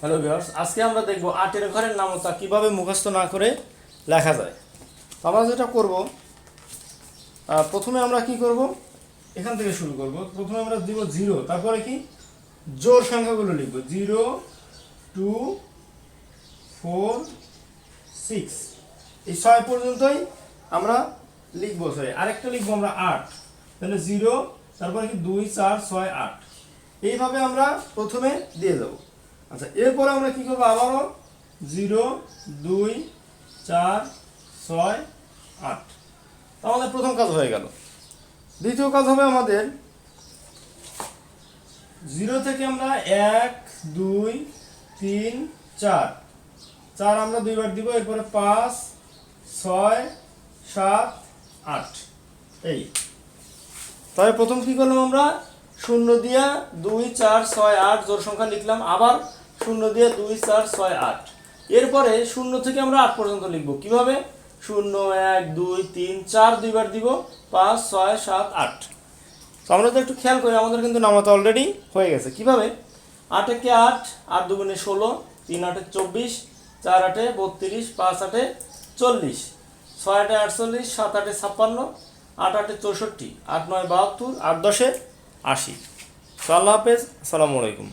Hello viewers আজকে আমরা দেখব আটের ঘরের নামতা কীভাবে মুখস্থ না করে লেখা যায়। আমরা যেটা করব প্রথমে আমরা কি করব? এখান থেকে শুরু করব। প্রথমে আমরা দিব জিরো, তারপরে কি? জোর সংখ্যাগুলো লিখব। Zero, two, four, six. এই ছয় পর্যন্তই আমরা লিখব সরি আরেকটা লিখব আমরা আট। তাহলে জিরো, তারপরে কি? দুই, চার, ছয়, আট। এইভাবে আমরা প্রথমে দিয়ে দেবো। আচ্ছা এরপরে আমরা কি করব? আবারও জিরো, দুই, চার, ছয়, আট। আমাদের প্রথম কাজ হয়ে গেল। দ্বিতীয় কাজ হবে আমাদের জিরো থেকে আমরা এক, দুই, তিন, চার। চার আমরা দুইবার দিব, এরপরে পাঁচ, ছয়, সাত, আট। এই। তবে প্রথম কি করলাম আমরা? শূন্য দিয়া দুই, চার, ছয়, আট জোর সংখ্যা লিখলাম। আবার শূন্য দিয়ে দুই চার ছয় আট। এরপরে শূন্য থেকে আমরা আট পর্যন্ত লিখব। কীভাবে? শূন্য, এক, দুই, তিন, চার দুইবার দিব, পাঁচ, ছয়, সাত, আট। তো আমরা তো একটু খেয়াল করি, আমাদের কিন্তু নামাতে অলরেডি হয়ে গেছে। কীভাবে? আট একে আট আট দুগুণে ষোলো, তিন আটে চব্বিশ, চার আটে বত্রিশ, পাঁচ আটে চল্লিশ, ছয় আটে আটচল্লিশ, সাত আটে ছাপ্পান্ন, আট আটে চৌষট্টি, আট নয় বাহাত্তর, আট দশে আশি। সাল্লাহ হাফেজ, আসসালামু আলাইকুম।